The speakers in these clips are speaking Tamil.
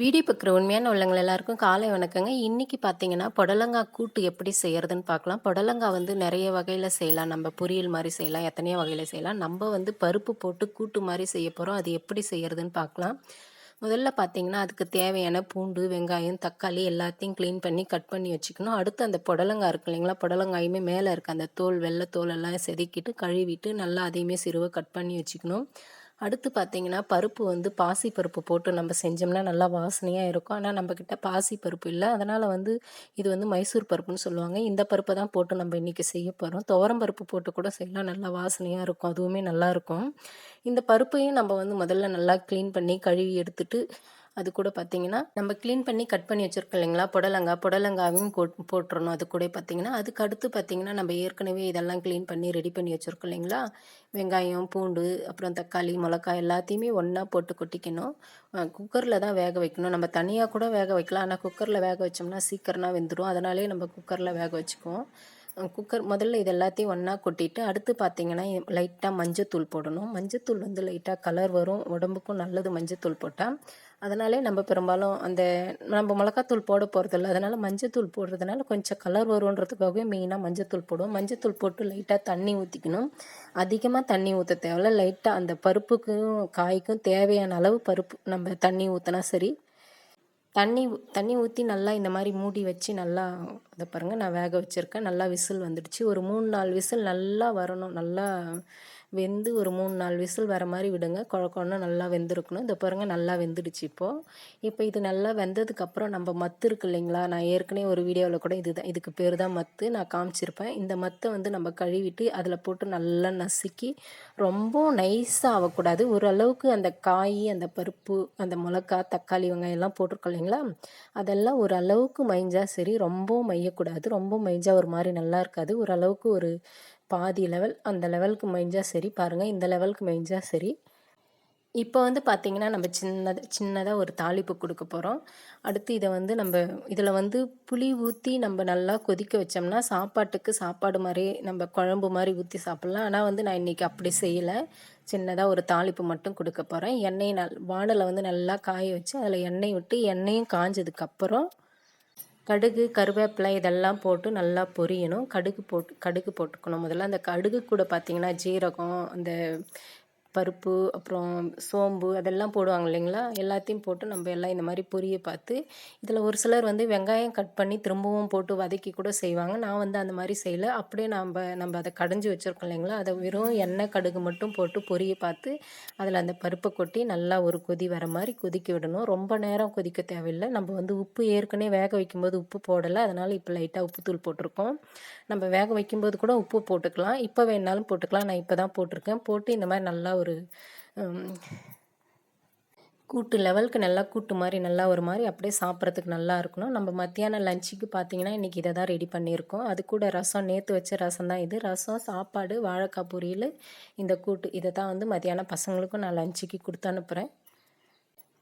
வீடியோ பார்க்குற உண்மையான உள்ளங்கள் எல்லாருக்கும் காலை வணக்கங்க. இன்றைக்கி பார்த்தீங்கன்னா புடலங்காய் கூட்டு எப்படி செய்கிறதுன்னு பார்க்கலாம். புடலங்காய் வந்து நிறைய வகையில் செய்யலாம். நம்ம பொரியல் மாதிரி செய்யலாம் எத்தனையோ வகையில் செய்யலாம். நம்ம வந்து பருப்பு போட்டு கூட்டு மாதிரி செய்ய போகிறோம் அது எப்படி செய்கிறதுன்னு பார்க்கலாம். முதல்ல பார்த்தீங்கன்னா அதுக்கு தேவையான பூண்டு வெங்காயம் தக்காளி எல்லாத்தையும் க்ளீன் பண்ணி கட் பண்ணி வச்சுக்கணும். அடுத்து அந்த புடலங்காய் இருக்கு இல்லைங்களா? புடலங்காயுமே மேலே இருக்க அந்த தோல் வெள்ளை தோல் எல்லாம் செதுக்கிட்டு கழுவிட்டு நல்லா அதையுமே சிறுவை கட் பண்ணி வச்சுக்கணும். அடுத்து பார்த்திங்கன்னா பருப்பு வந்து பாசி பருப்பு போட்டு நம்ம செஞ்சோம்னா நல்லா வாசனையாக இருக்கும். ஆனால் நம்மக்கிட்ட பாசி பருப்பு இல்லை. அதனால் வந்து இது வந்து மைசூர் பருப்புன்னு சொல்லுவாங்க. இந்த பருப்பை தான் போட்டு நம்ம இன்றைக்கி செய்ய போகிறோம் துவரம் பருப்பு போட்டு கூட செய்யலாம். நல்லா வாசனையாக இருக்கும். அதுவுமே நல்லாயிருக்கும் இந்த பருப்பையும் நம்ம வந்து முதல்ல நல்லா க்ளீன் பண்ணி கழுவி எடுத்துட்டு அது கூட பார்த்தீங்கன்னா நம்ம க்ளீன் பண்ணி கட் பண்ணி வச்சுருக்கோம் இல்லைங்களா? புடலங்காய் புடலங்காயும் போட்டுறணும். அது கூட பார்த்தீங்கன்னா அதுக்கு அடுத்து பார்த்தீங்கன்னா நம்ம ஏற்கனவே இதெல்லாம் க்ளீன் பண்ணி ரெடி பண்ணி வச்சுருக்கோம் இல்லைங்களா? வெங்காயம் பூண்டு அப்புறம் தக்காளி மிளகாய் எல்லாத்தையுமே ஒன்றா போட்டு கொட்டிக்கணும். குக்கரில் தான் வேக வைக்கணும். நம்ம தனியாக கூட வேக வைக்கலாம். ஆனால் குக்கரில் வேக வச்சோம்னா சீக்கிரமாக வெந்துடும் அதனாலே நம்ம குக்கரில் வேக வச்சுக்குவோம். குக்கர் முதல்ல இது எல்லாத்தையும் ஒன்றா கொட்டிட்டு அடுத்து பார்த்தீங்கன்னா லைட்டாக மஞ்சத்தூள் போடணும். மஞ்சத்தூள் வந்து லைட்டாக கலர் வரும். உடம்புக்கும் நல்லது மஞ்சத்தூள் போட்டால் அதனாலே நம்ம பெரும்பாலும் அந்த நம்ம மிளகாத்தூள் போட போகிறதில்ல அதனால் மஞ்சத்தூள் போடுறதுனால கொஞ்சம் கலர் வருன்றதுக்காகவே மெயினாக மஞ்சத்தூள் போடுவோம். மஞ்சத்தூள் போட்டு லைட்டாக தண்ணி ஊற்றிக்கணும் அதிகமாக தண்ணி ஊற்ற தேவையில்ல. லைட்டாக அந்த பருப்புக்கும் காய்க்கும் தேவையான அளவு பருப்பு நம்ம தண்ணி ஊற்றினா சரி. தண்ணி தண்ணி ஊற்றி நல்லா இந்த மாதிரி மூடி வச்சு நல்லா இதை பாருங்கள் நான் வேக வச்சுருக்கேன். நல்லா விசில் வந்துடுச்சு. ஒரு மூணு நாலு விசில் நல்லா வரணும். நல்லா வெந்து ஒரு மூணு நாலு விசில் வர மாதிரி விடுங்க. குழ நல்லா வெந்திருக்கணும். இந்த பாருங்கள் நல்லா வெந்துடுச்சு இப்போது இப்போ இது நல்லா வெந்ததுக்கப்புறம் நம்ம மத்து இருக்கு இல்லைங்களா? நான் ஏற்கனவே ஒரு வீடியோவில் கூட இது தான் இதுக்கு பேர் தான் மத்து. நான் காமிச்சிருப்பேன். இந்த மத்தை வந்து நம்ம கழுவிட்டு அதில் போட்டு நல்லா நசுக்கி ரொம்ப நைஸாக ஆகக்கூடாது ஓரளவுக்கு அந்த காய் அந்த பருப்பு அந்த மிளகா தக்காளி வெங்காயம் எல்லாம் போட்டிருக்கோம் இல்லைங்களா? அதெல்லாம் ஒரு அளவுக்கு மைஞ்சால் சரி ரொம்பவும் மையக்கூடாது ரொம்ப மைஞ்சால் ஒரு மாதிரி நல்லா இருக்காது. ஓரளவுக்கு ஒரு பாதி லெவல் அந்த லெவலுக்கு மைஞ்சால் சரி. பாருங்கள் இந்த லெவலுக்கு மைஞ்சால் சரி. இப்போ வந்து பார்த்திங்கன்னா நம்ம சின்னதாக சின்னதாக ஒரு தாளிப்பு கொடுக்க போகிறோம் அடுத்து இதை வந்து நம்ம இதில் வந்து புளி ஊற்றி நம்ம நல்லா கொதிக்க வச்சோம்னா சாப்பாட்டுக்கு சாப்பாடு மாதிரி நம்ம குழம்பு மாதிரி ஊற்றி சாப்பிட்லாம். ஆனால் வந்து நான் இன்றைக்கி அப்படி செய்யலை. சின்னதாக ஒரு தாளிப்பு மட்டும் கொடுக்க போகிறேன் எண்ணெய் நல் வானலை வந்து நல்லா காய வச்சு அதில் எண்ணெய் விட்டு எண்ணெயும் காஞ்சதுக்கப்புறம் கடுகு கருவேப்பிலை இதெல்லாம் போட்டு நல்லா பொரியணும். கடுகு போட்டு கடுகு போட்டுக்கணும். முதல்ல அந்த கடுகு கூட பார்த்திங்கன்னா ஜீரகம் அந்த பருப்பு அப்புறம் சோம்பு அதெல்லாம் போடுவாங்க இல்லைங்களா? எல்லாத்தையும் போட்டு நம்ம எல்லாம் இந்த மாதிரி பொரிய பார்த்து இதில் ஒரு சிலர் வந்து வெங்காயம் கட் பண்ணி திரும்பவும் போட்டு வதக்கி கூட செய்வாங்க. நான் வந்து அந்த மாதிரி செய்யலை. அப்படியே நம்ம நம்ம அதை கடைஞ்சி வச்சுருக்கோம் இல்லைங்களா? அதை வெறும் எண்ணெய் கடுகு மட்டும் போட்டு பொரிய பார்த்து அதில் அந்த பருப்பை கொட்டி நல்லா ஒரு கொதி வர மாதிரி கொதிக்க விடணும். ரொம்ப நேரம் கொதிக்க தேவையில்லை. நம்ம வந்து உப்பு ஏற்கனவே வேக வைக்கும்போது உப்பு போடலை. அதனால் இப்போ லைட்டாக உப்புத்தூள் போட்டிருக்கோம். நம்ம வேக வைக்கும்போது கூட உப்பு போட்டுக்கலாம். இப்போ வேணாலும் போட்டுக்கலாம். நான் இப்போ தான் போட்டிருக்கேன். போட்டு இந்த மாதிரி நல்லா ஒரு கூட்டு லெவலுக்கு நல்லா கூட்டு மாதிரி நல்லா ஒரு மாதிரி அப்படியே சாப்பிட்றதுக்கு நல்லா இருக்கணும். நம்ம மத்தியானம் லஞ்சுக்கு பார்த்தீங்கன்னா இன்றைக்கி இதை தான் ரெடி பண்ணியிருக்கோம். அது கூட ரசம் நேற்று வச்ச ரசம் தான் இது. ரசம் சாப்பாடு வாழைக்காய் பொரியல் இந்த கூட்டு. இதை தான் வந்து மத்தியானம் பசங்களுக்கும் நான் லஞ்சுக்கு கொடுத்து அனுப்புகிறேன்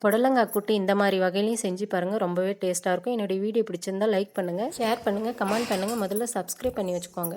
புடலங்காய் கூட்டு இந்த மாதிரி வகையிலையும் செஞ்சு பாருங்கள் ரொம்பவே டேஸ்ட்டாக இருக்கும். என்னுடைய வீடியோ பிடிச்சிருந்தால் லைக் பண்ணுங்கள் ஷேர் பண்ணுங்கள் கமெண்ட் பண்ணுங்கள் முதல்ல சப்ஸ்கிரைப் பண்ணி வச்சுக்கோங்க.